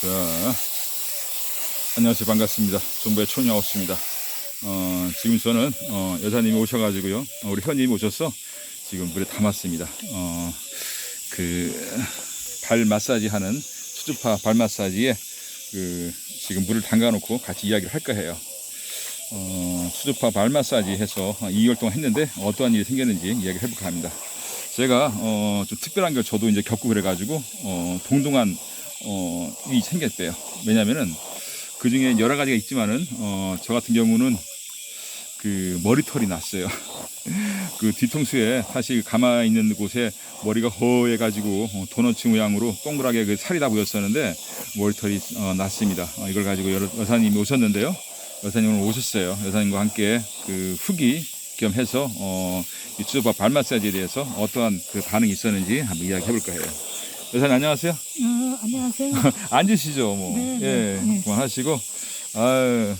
자, 안녕하세요. 반갑습니다. 존부의 초녀하우스입니다. 어, 지금 저는, 어, 여사님이 오셔가지고요. 어, 우리 현님이 오셔서 지금 물에 담았습니다. 어, 그, 발 마사지 하는 수주파 발 마사지에 그, 지금 물을 담가놓고 같이 이야기를 할까 해요. 어, 수주파 발 마사지 해서 2개월 동안 했는데 어떠한 일이 생겼는지 이야기를 해볼까 합니다. 제가, 어, 좀 특별한 걸 저도 이제 겪고 그래가지고, 어, 동동한 어, 일이 생겼대요. 왜냐면은 그 중에 여러 가지가 있지만은 어, 저 같은 경우는 그 머리털이 났어요. 그 뒤통수에 사실 가만히 있는 곳에 머리가 허해가지고 어, 도너츠 모양으로 동그랗게 그 살이 다 보였었는데 머리털이 어, 났습니다. 어, 이걸 가지고 여, 여사님이 오셨는데요. 여사님 오늘 오셨어요. 여사님과 함께 그 후기 겸 해서 어, 이 주저바 발 마사지에 대해서 어떠한 그 반응이 있었는지 한번 이야기 해볼 거예요. 여사님 안녕하세요. 어, 안녕하세요. 앉으시죠, 뭐. 네, 예, 네, 네. 그만하시고. 아유,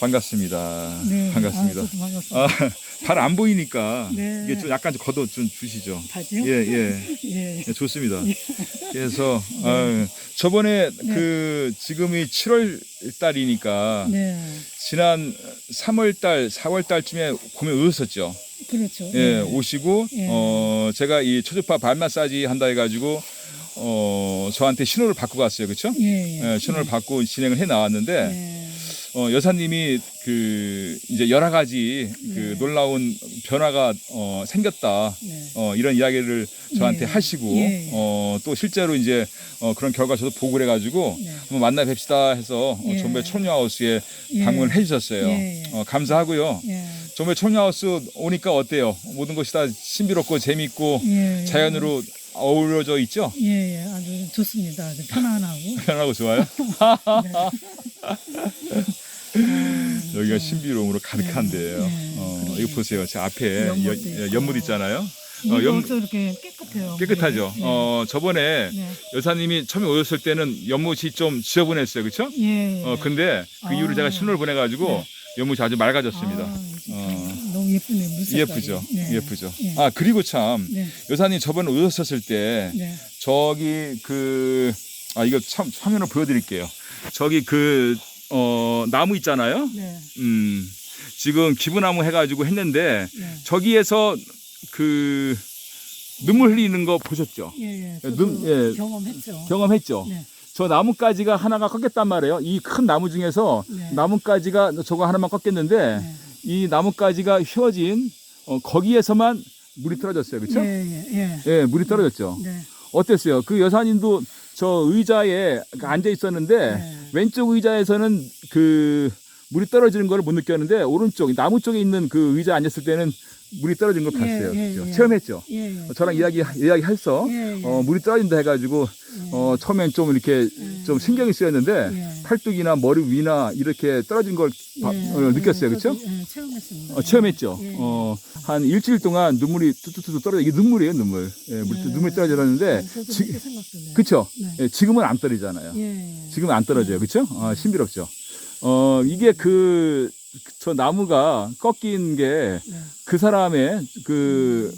반갑습니다. 네, 반갑습니다. 아, 저도 반갑습니다. 아, 발안 보이니까 네. 이게 좀 약간 좀 걷어 좀 주시죠. 다지요? 예, 예. 예. 예, 좋습니다. 그래서 아유, 저번에 그 지금이 7월 달이니까 네. 지난 3월 달, 4월 달쯤에 구매 오셨었죠. 그렇죠. 예, 오시고 예. 어 제가 이 초주파 발 마사지 한다 해가지고 어 저한테 신호를 받고 갔어요, 그렇죠? 예, 예. 예, 신호를 받고 진행을 해 나왔는데 예. 어, 여사님이 그 이제 여러 가지 그 네. 놀라운 변화가 어, 생겼다. 네. 어, 이런 이야기를 저한테 네. 하시고 예, 예. 어, 또 실제로 이제 어, 그런 결과 저도 보고를 해가지고 네. 한번 만나 뵙시다 해서 어, 예. 존배 초녀하우스에 예. 방문을 해주셨어요. 예, 예. 어, 감사하고요. 예. 존배 초녀하우스 오니까 어때요? 모든 것이 다 신비롭고 재밌고 예. 자연으로 어우러져 있죠? 예, 예. 아주 좋습니다. 아주 편안하고. 편하고 좋아요? 음, 여기가 좀 신비로움으로 가득한데요. 네, 어, 그러게. 이거 보세요. 제 앞에 여-. 연못 있잖아요. 어, 연- 이렇게 깨끗해요. 깨끗하죠. 네. 어, 저번에 네. 여사님이 처음에 오셨을 때는 연못이 좀 지저분했어요. 그쵸? 예. 예. 어, 근데 그 이후로 아. 제가 신호를 보내가지고 네. 연못이 아주 맑아졌습니다. 아, 어. 너무 예쁘네. 물색깔이. 예쁘죠? 네. 예쁘죠? 예. 아, 그리고 참, 네. 여사님 저번에 오셨을 때, 네. 저기 그, 아, 이거 참, 화면을 보여드릴게요. 저기 그, 어, 나무 있잖아요? 네. 음, 지금 기부나무 해가지고 했는데, 네. 저기에서 그 눈물 흘리는 거 보셨죠? 예, 예. 눈- 저도 예. 경험했죠. 경험했죠? 네. 저 나뭇가지가 하나가 꺾였단 말이에요. 이 큰 나무 중에서 네. 나뭇가지가 저거 하나만 꺾였는데 네. 이 나뭇가지가 휘어진 어, 거기에서만 물이 떨어졌어요. 그렇죠? 예, 예, 예. 예, 물이 떨어졌죠. 네. 어땠어요? 그 여사님도 저 의자에 앉아 있었는데 네. 왼쪽 의자에서는 그 물이 떨어지는 걸 못 느꼈는데 오른쪽 나무 쪽에 있는 그 의자에 앉았을 때는 물이 떨어진 걸 예, 봤어요. 예, 그죠? 예. 체험했죠? 예, 예. 어, 저랑 이야기 이야기 했어. 예, 예. 어, 물이 떨어진다 해가지고 어, 처음엔 좀 이렇게 좀 신경이 쓰였는데 예. 팔뚝이나 머리 위나 이렇게 떨어진 걸 봐- 예, 어, 느꼈어요, 예, 그렇죠? 예, 체험했습니다. 어, 체험했죠. 예. 어, 한 일주일 동안 눈물이 뚜뚜뚜 떨어져 이게 눈물이에요, 눈물. 예, 물, 예. 눈물이 떨어졌는데, 지, 생각드네요. 그쵸? 네. 예, 지금은 안 떨어지잖아요. 예, 예. 지금은 안 떨어져요, 그쵸? 어, 신비롭죠. 어, 이게 그, 저 나무가 꺾인 게 네. 그 사람의 그,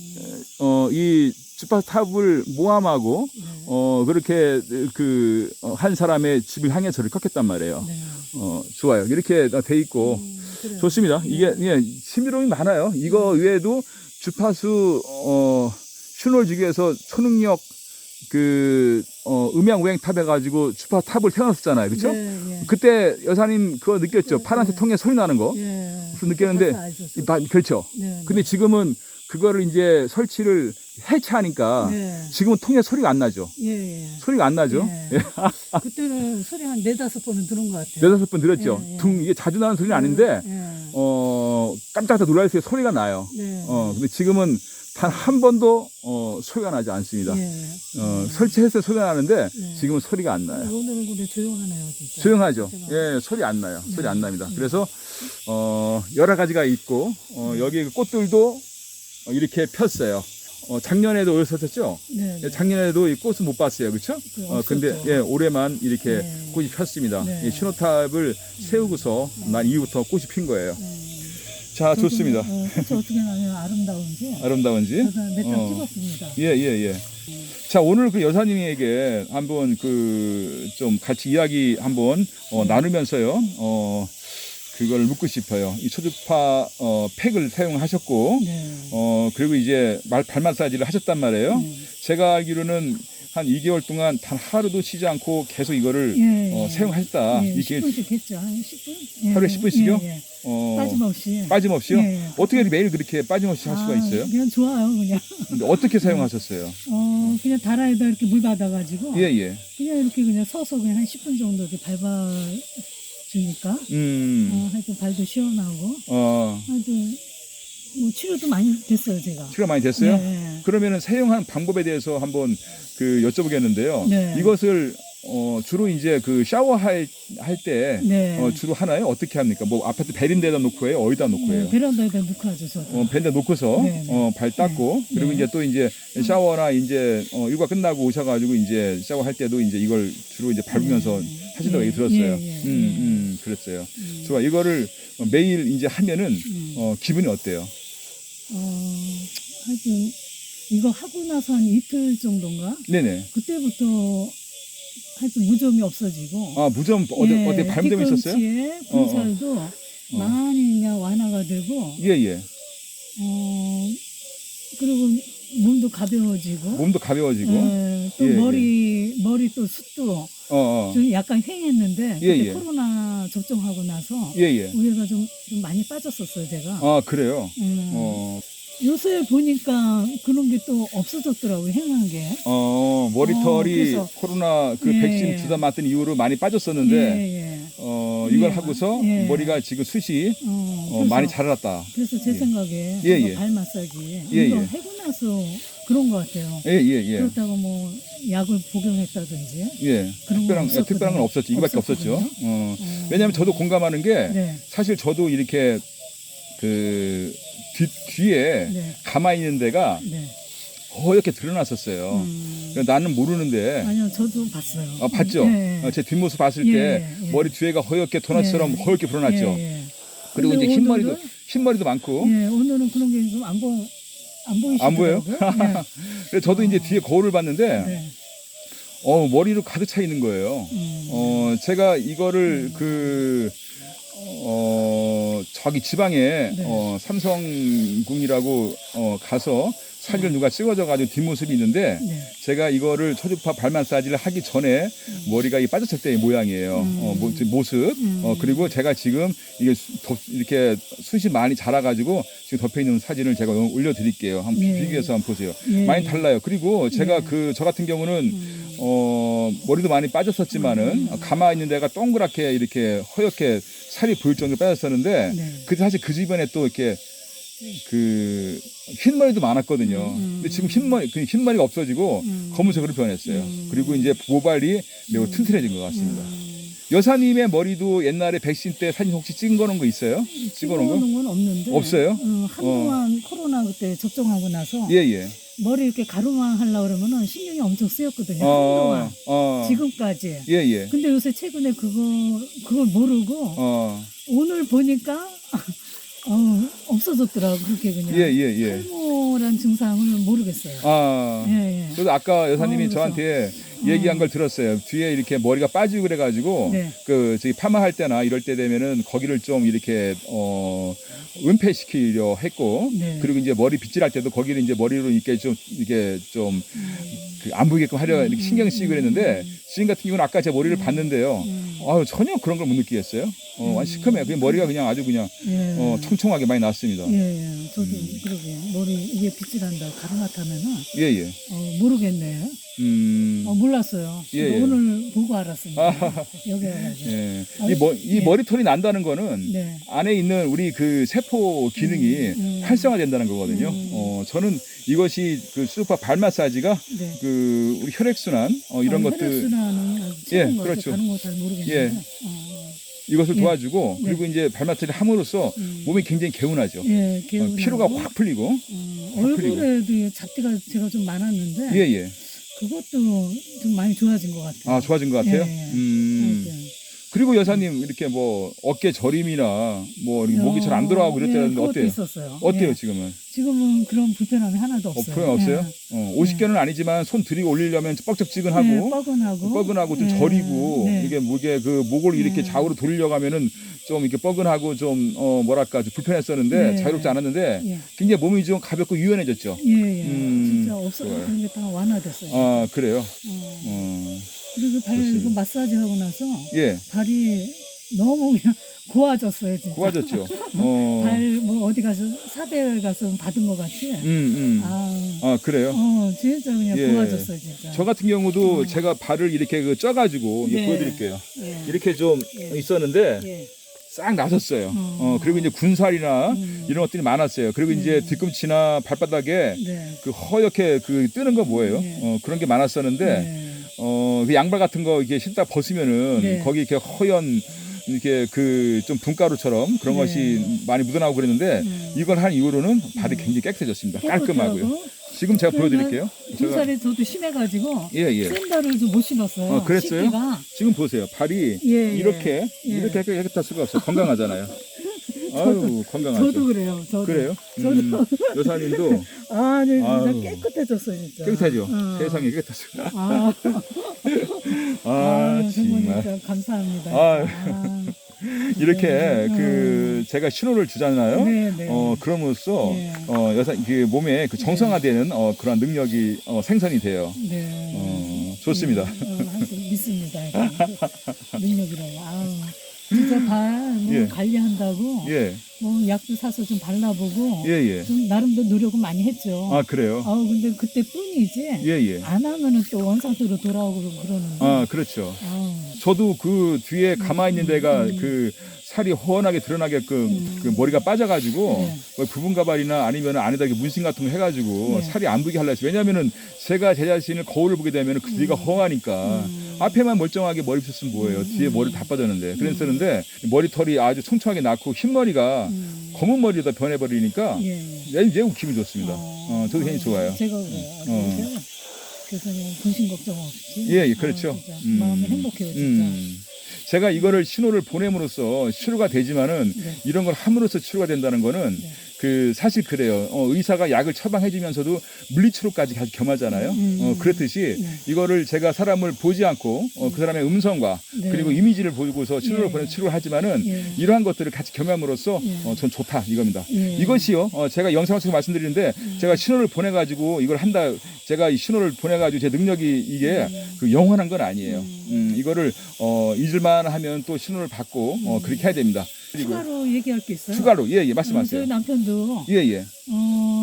어, 이 주파탑을 모함하고 네. 어, 그렇게 그, 어, 한 사람의 집을 향해서 저를 꺾였단 말이에요. 네. 어, 좋아요. 이렇게 돼 있고. 음, 그래요. 좋습니다. 네. 이게, 예, 신비로움이 많아요. 이거 외에도 주파수, 어, 신호를 주기 위해서 초능력, 그, 어, 음향 우행 탑 해 가지고 주파 탑을 태워놨었잖아요. 그쵸? 네, 예. 그때 여사님 그거 느꼈죠? 네, 파란색 네. 통에 소리 나는 거. 예. 무슨 느꼈는데, 이 바- 그렇죠. 네, 근데 지금은 그거를 이제 설치를 해체하니까 네. 지금은 통에 소리가 안 나죠. 예, 예. 소리가 안 나죠. 예. 그때는 소리 한 네다섯 번은 들은 것 같아요. 네다섯 번 들었죠. 예, 예. 둥, 이게 자주 나는 소리는 아닌데, 예. 어, 깜짝깜짝 놀랄 때 소리가 나요. 네. 어, 근데 지금은 단 한 번도, 어, 소리가 나지 않습니다. 예. 어, 설치했을 때 소리가 나는데, 네. 지금은 소리가 안 나요. 오늘은 근데 조용하네요, 진짜. 조용하죠. 제가. 예, 소리 안 나요. 소리 네. 안 납니다. 네. 그래서, 어, 여러 가지가 있고, 어, 여기 그 꽃들도 어, 이렇게 폈어요. 어, 작년에도 오셨었죠? 네. 예, 작년에도 이 꽃은 못 봤어요. 그쵸? 그 어, 근데. 예, 올해만 이렇게 네. 꽃이 폈습니다. 네. 이 신호탑을 세우고서 난 이후부터 꽃이 핀 거예요. 네. 자, 좋습니다. 어, 어떻게 나면 아름다운지. 아름다운지. 그래서 몇장 어. 찍었습니다. 예, 예, 예. 자 오늘 그 여사님에게 한번 그 좀 같이 이야기 한번 어, 나누면서요. 어 그걸 묻고 싶어요. 이 초주파 어, 팩을 사용하셨고 네. 어 그리고 이제 말, 발 마사지를 하셨단 말이에요. 네. 제가 알기로는 한 2개월 동안 단 하루도 쉬지 않고 계속 이거를 예, 어, 예. 사용하셨다. 예, 이게 10분씩 했죠. 한 10분? 예, 하루에 예, 10분씩이요? 예, 예. 어, 빠짐없이. 빠짐없이요? 예, 예. 어떻게 매일 그렇게 빠짐없이 할 수가 아, 있어요? 그냥 좋아요, 그냥. 근데 어떻게 사용하셨어요? 어, 그냥 다라에다 이렇게 물 받아가지고. 예, 예. 그냥 이렇게 그냥 서서 그냥 한 10분 정도 이렇게 밟아 주니까. 음, 어, 하여튼 발도 시원하고. 어, 하여튼, 뭐 치료도 많이 됐어요, 제가. 치료 많이 됐어요? 네. 그러면은 사용한 방법에 대해서 한번 그 여쭤보겠는데요. 네. 이것을 어, 주로 이제 그 샤워할 할때 네. 어, 주로 하나요? 어떻게 합니까? 뭐 아파트 베린데다 놓고 해요? 어디다 놓고 해요? 네, 베란다에다 넣고 하죠, 저도. 어, 밴드 놓고서 네, 네. 어, 발 닦고 네. 그리고 네. 이제 또 이제 샤워나 이제 어, 일과 끝나고 오셔가지고 이제 샤워할 때도 이제 이걸 주로 이제 밟으면서 네. 하신다고 예, 얘기 들었어요. 예, 예, 음, 예. 음, 그랬어요. 음. 좋아. 이거를 어, 매일 이제 하면은 음. 어, 기분이 어때요? 어, 하여튼, 이거 하고 나서 한 이틀 정도인가? 네네. 그때부터 하여튼 무좀이 없어지고. 아 무좀 어디 예, 어디 발무점 있었어요? 군살도 많이 그냥 완화가 되고, 예예. 어, 그리고 몸도 가벼워지고, 몸도 가벼워지고. 예, 또 예, 머리, 머리 또 숱도 어 어. 좀 약간 휑했는데, 예, 그때 예. 코로나 접종하고 나서 예 예. 우회가 좀, 좀 많이 빠졌었어요, 제가. 아 그래요. 음. 어, 요새 보니까 그런 게 또 없어졌더라고요, 행한 게. 어 머리털이 어, 그래서- 코로나 그 예, 백신 예. 주사 맞던 이후로 많이 빠졌었는데 예, 예. 어 이걸 예. 하고서 예. 머리가 지금 숱이 어, 어, 그래서- 많이 자랐다. 그래서 제 예. 생각에 예, 이거 예. 발 마사지 예, 이거 예. 해고 나서 그런 것 같아요. 예 예 예. 그렇다고 뭐 약을 복용했다든지 예. 그런 특별한 건 예, 특별한 건 없었지. 이거밖에 없었죠. 없었거든요. 어. 어, 왜냐하면 저도 공감하는 게 네, 사실 저도 이렇게 그 뒤, 뒤에 네, 가만히 있는 데가 네. 허옇게 드러났었어요. 음, 그래서 나는 모르는데 아니요, 저도 봤어요. 아, 봤죠? 예, 어, 제 뒷모습 봤을 예, 때 예. 머리 뒤에가 허옇게 도넛처럼 예. 허옇게 불어났죠. 예, 예. 그리고 이제 흰머리도 흰머리도 많고 예, 오늘은 그런 게 좀 안 보, 안 보이시더라고요. 안 보여요? 네, 그래서 저도 이제 어. 뒤에 거울을 봤는데 네. 어 머리로 가득 차 있는 거예요. 음, 어 제가 이거를 그 어, 저기 지방에 네. 어, 삼성궁이라고 어, 가서 사진을 누가 찍어줘가지고 뒷모습이 있는데 네. 제가 이거를 초주파 발 마사지를 하기 전에 머리가 이 빠졌을 때의 모양이에요. 음. 어, 모, 모습. 음. 어, 그리고 제가 지금 이게 수- 덮- 이렇게 숱이 많이 자라가지고 지금 덮여 있는 사진을 제가 올려드릴게요. 한번 예. 비교해서 한번 보세요. 예, 많이 예. 달라요. 그리고 제가 네. 그저 같은 경우는 음, 어, 머리도 많이 빠졌었지만은 음. 가만히 있는 데가 동그랗게 이렇게 허옇게 살이 보일 정도로 빠졌었는데 네. 그 사실 그 주변에 또 이렇게 그 흰머리도 많았거든요. 음, 음. 근데 지금 흰머리 그 흰머리가 없어지고 음. 검은색으로 변했어요. 음. 그리고 이제 모발이 매우 음. 튼튼해진 것 같습니다. 음, 여사님의 머리도 옛날에 백신 때 사진 혹시 찍은 거는 거 있어요? 찍어놓은 거? 찍어놓은 건 없는데 없어요? 어, 한동안 코로나 그때 접종하고 나서 예, 예. 머리 이렇게 가루만 하려고 그러면은 신경이 엄청 쓰였거든요. 어, 한동안 어. 지금까지. 예, 예. 근데 요새 최근에 그거 그걸 모르고 어, 오늘 보니까 어, 없어졌더라고 그렇게 그냥. 예, 예, 예. 탈모란 증상을 모르겠어요. 아. 예, 예. 저도 아까 여사님이 어, 그래서. 저한테 어. 얘기한 걸 들었어요. 뒤에 이렇게 머리가 빠지고 그래가지고 네. 그 저기 파마할 때나 이럴 때 되면은 거기를 좀 이렇게 어 은폐시키려 했고 네. 그리고 이제 머리 빗질할 때도 거기를 이제 머리로 이렇게 좀 이게 좀그안 보이게끔 하려 이렇게 신경 쓰이고 그랬는데 지금 같은 경우는 아까 제 머리를 봤는데요. 음, 아유 전혀 그런 걸 못 느끼겠어요. 어 완전 시커매요. 그냥 머리가 그냥 아주 그냥 예. 어 청청하게 많이 났습니다. 예, 예. 저도 음. 그러게 머리 이게 빗질한다 가루 나타면은 예 예. 어, 모르겠네요. 음. 어, 몰랐어요. 예, 근데 예. 오늘 보고 알았습니다. 여기 와가지고. 예. 아, 이, 머, 이 예. 머리털이 난다는 거는 네. 안에 있는 우리 그 세포 기능이 음, 음. 활성화된다는 거거든요. 음. 어, 저는 이것이 그 수파 발 마사지가 네. 그 우리 혈액순환 어, 이런 아, 것들 혈액순환은 예, 것 그렇죠. 다른 거 잘 모르겠는데. 예. 어, 이것을 예. 도와주고 네. 그리고 이제 발 마사지를 함으로써 음. 몸이 굉장히 개운하죠. 예, 어, 개운하고. 피로가 확 풀리고 음, 확 풀리고. 얼굴에도 잡티가 제가 좀 많았는데 예 예. 그것도 좀 많이 좋아진 것 같아요. 아 좋아진 것 같아요. 예, 예. 음. 하여튼. 그리고 여사님 이렇게 뭐 어깨 저림이나 뭐 이렇게 목이 잘 안 돌아가고 예, 이랬다는데 그것도 어때요? 있었어요. 어때요 예. 지금은? 지금은 그런 불편함이 하나도 어, 없어요. 불편 없어요? 예. 어, 50개는 아니지만 손 들이고 올리려면 네, 뻑적지근하고 뻐근하고 뻐근하고 좀 네, 저리고 네. 이게 무게 그 목을 이렇게 네. 좌우로 돌리려고 하면은 좀 이렇게 뻐근하고 좀 어, 뭐랄까 좀 불편했었는데 네. 자유롭지 않았는데 예. 굉장히 몸이 좀 가볍고 유연해졌죠. 예, 예. 음, 진짜 없어도 좋아요. 그런 게 다 완화됐어요. 아 그래요. 어. 어, 그리고 발 좋습니다. 이거 마사지 하고 나서 예, 발이 너무 그냥 고와졌어요, 진짜. 고와졌죠. 어, 발뭐 어디 가서 사대 가서 받은 것 같이. 음, 음. 아, 아 그래요. 어, 진짜 그냥 예. 고와졌어요, 진짜. 저 같은 경우도 어. 제가 발을 이렇게 그 쪄가지고 네. 보여드릴게요. 예. 이렇게 좀 예. 있었는데 예. 싹 나섰어요. 어. 어, 그리고 이제 군살이나 음. 이런 것들이 많았어요. 그리고 이제 네. 뒤꿈치나 발바닥에 네. 그 허옇게 그 뜨는 거 뭐예요? 네. 어, 그런 게 많았었는데 네. 어, 그 양발 같은 거 이게 신다 벗으면은 네. 거기 이렇게 허연 이렇게 그 좀 분가루처럼 그런 네. 것이 많이 묻어나고 그랬는데 음. 이걸 한 이후로는 발이 음. 굉장히 깨끗해졌습니다. 깔끔하고요. 지금 제가 보여드릴게요. 군살이 저도 심해가지고 예 예. 샌들을 좀 못 신었어요. 어, 그랬어요? 신기가. 지금 보세요. 발이 예, 예. 이렇게 예. 이렇게 깨끗할 수가 없어요. 건강하잖아요. 아유 건강하죠. 저도 그래요. 저도. 그래요? 저도. 음, 여사님도 아, 네, 진짜 아유. 깨끗해졌어요, 진짜. 깨끗하죠. 어. 세상에 깨끗하죠. 아, 아, 아, 정말 진짜 감사합니다. 아유. 아, 이렇게 네. 그 제가 신호를 주잖아요. 네, 네. 어 그럼으로써 네. 어 여사 그 몸에 그 정상화되는 어 그런 능력이 어 생성이 돼요. 네. 어 좋습니다. 어, 하여튼 믿습니다. 능력이라고. 아우. 진짜 발뭐 예. 관리한다고 예, 뭐 약도 사서 좀 발라보고 예, 예. 좀 나름대로 노력은 많이 했죠. 아 그래요. 아우 근데 그때 뿐이지 예, 예. 안 하면은 또 원상태로 돌아오고 그러는데. 아 그렇죠. 아우. 저도 그 뒤에 가만히 있는 데가 음. 그 살이 허원하게 드러나게끔 음. 그 머리가 빠져가지고 네. 뭐 부분 가발이나 아니면 안에다 이렇게 문신 같은 거 해가지고 네. 살이 안 보이게 하려 했어요. 왜냐면은 제가 제 자신을 거울을 보게 되면 그 뒤가 허하니까 음. 앞에만 멀쩡하게 머리 빗으면 뭐예요. 음. 뒤에 머리 다 빠졌는데 그랬었는데 머리털이 아주 총총하게 났고 흰머리가 음. 검은 머리로 다 변해버리니까 예. 예. 매우, 기분이 좋습니다. 어, 어, 저도 굉장히 좋아요. 제가 그래요. 어. 그래서 그냥 근심 걱정 없이. 예, 예, 그렇죠. 아, 음. 마음이 행복해요, 진짜. 음. 제가 이거를 신호를 보냄으로써 치료가 되지만은 네. 이런 걸 함으로써 치료가 된다는 거는 네. 그 사실 그래요. 어, 의사가 약을 처방해주면서도 물리치료까지 같이 겸하잖아요. 음. 어, 그렇듯이 네. 이거를 제가 사람을 보지 않고 어, 그 사람의 음성과 네. 그리고 이미지를 보고서 치료를 예. 보내 치료를 하지만은 예. 이러한 것들을 같이 겸함으로써 예. 어, 전 좋다 이겁니다. 예. 이것이요. 어, 제가 통해 말씀드리는데 제가 신호를 보내가지고 이걸 한다. 제가 이 신호를 보내가지고 제 능력이 이게 그 영원한 건 아니에요. 음, 이거를 어, 잊을만 하면 또 신호를 받고 어, 그렇게 해야 됩니다. 그리고 추가로 얘기할 게 있어요. 추가로 예, 예, 어, 말씀하세요. 저희 남편도 예, 예. 어,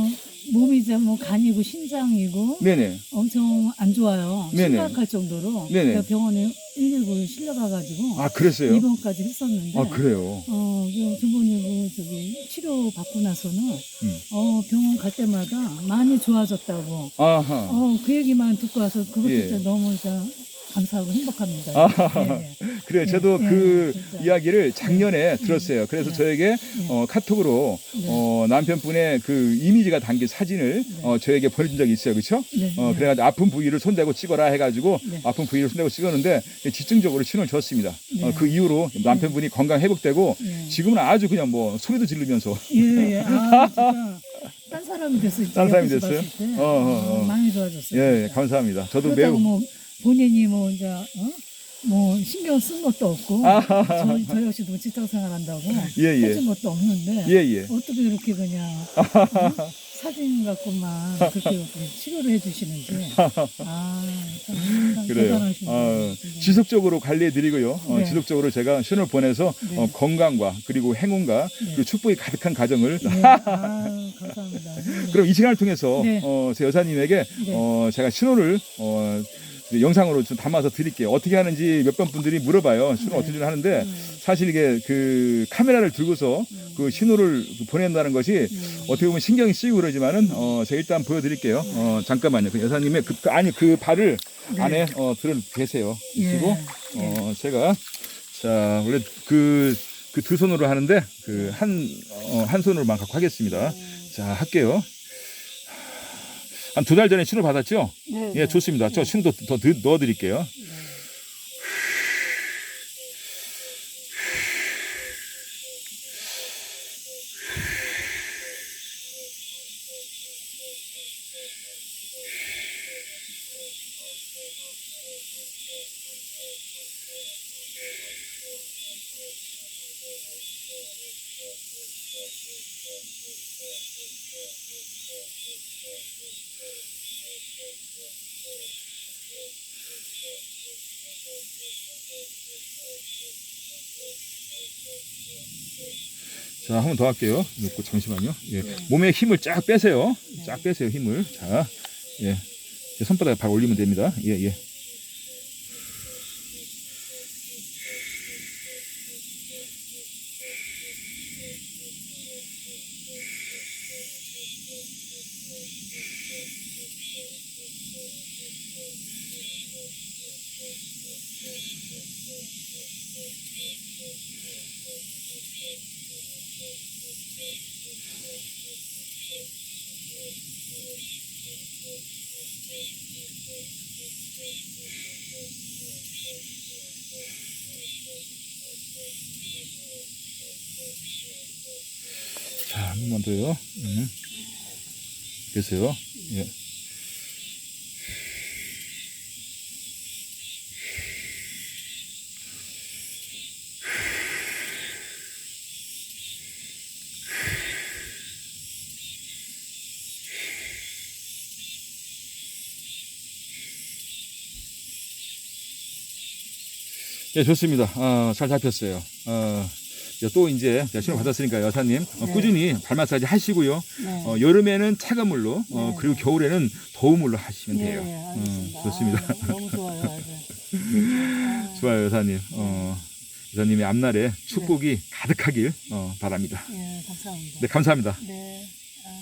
몸이 이제 뭐 간이고 신장이고 네네. 엄청 안 좋아요. 네네. 심각할 정도로 네네. 제가 병원에 119 실려가가지고 아, 그랬어요? 입원까지 했었는데 아, 그래요. 어, 그그 저기 치료 받고 나서는 음. 어, 병원 갈 때마다 많이 좋아졌다고 아하. 어, 그 얘기만 듣고 와서 그것도 예. 진짜 너무 진짜 감사하고 행복합니다. 아하. 예, 그래요. 예, 저도 예, 그 진짜. 이야기를 작년에 들었어요. 그래서 네. 저에게 어, 카톡으로 네. 어, 남편분의 그 이미지가 담긴 사진을 어, 저에게 보내준 적이 있어요. 그렇죠? 네, 어, 네. 그래가지고 아픈 부위를 손대고 찍어라 해가지고 네. 아픈 부위를 손대고 찍었는데 집중적으로 신호를 줬습니다. 네. 어, 그 이후로 남편분이 건강 회복되고 예. 지금은 아주 그냥 뭐 소리도 지르면서 예, 예. 아, 딴 사람이 됐어요. 딴 사람이 됐어요? 때. 어, 어, 어. 많이 좋아졌어요. 예, 예. 감사합니다. 저도 매우 뭐 본인이 뭐 이제 어? 뭐 신경 쓴 것도 없고 아하하. 저, 저 역시도 뭐 직장 생활 한다고 예, 예. 해준 것도 없는데 예, 예. 어떻게 이렇게 그냥 어? 사진 갖고만 그렇게 치료를 해주시는지 아참 그래요. 대단하십니다. 어, 진짜. 지속적으로 관리해 드리고요. 어, 네. 지속적으로 제가 신호를 보내서 네. 어, 건강과 그리고 행운과 네. 그리고 축복이 가득한 가정을 네. 아, 감사합니다. 그럼 이 시간을 통해서 네. 어, 제 여사님에게 네. 어, 제가 신호를 어, 영상으로 좀 담아서 드릴게요. 어떻게 하는지 몇 번 분들이 물어봐요. 신호 네. 어떻게 좀 하는데 음. 사실 이게 그 카메라를 들고서 그 신호를 보낸다는 것이 음. 어떻게 보면 신경이 쓰이고 그러지만은 어, 제가 일단 보여드릴게요. 어, 잠깐만요. 그 여사님의 그, 그 아니 그 발을 네. 안에 어, 들어 계세요. 예. 그리고 어, 제가 자 원래 그 그 두 손으로 하는데 그한 어, 한 손으로만 갖고 하겠습니다. 자 할게요. 한 두 달 전에 신호 받았죠? 네, 예, 좋습니다. 저 신호 더, 더 넣어 드릴게요. 자, 한 번 더 할게요. 놓고 잠시만요. 예. 몸에 힘을 쫙 빼세요. 쫙 빼세요, 힘을. 자, 예. 손바닥에 발 올리면 됩니다. 예, 예. 자, 한 번만 더요. 음. 됐어요. 예. 네, 좋습니다. 어, 잘 잡혔어요. 어, 또 이제 신호 받았으니까 여사님 어, 네. 꾸준히 발 마사지 하시고요. 네. 어, 여름에는 차가운 물로, 어, 네. 그리고 겨울에는 더운 물로 하시면 예, 돼요. 예, 음, 알겠습니다. 좋습니다. 아, 너무 좋아요, 아주. 아, 좋아요, 여사님. 어, 여사님의 앞날에 축복이 가득하길 어, 바랍니다. 예, 감사합니다. 네, 감사합니다. 네. 아.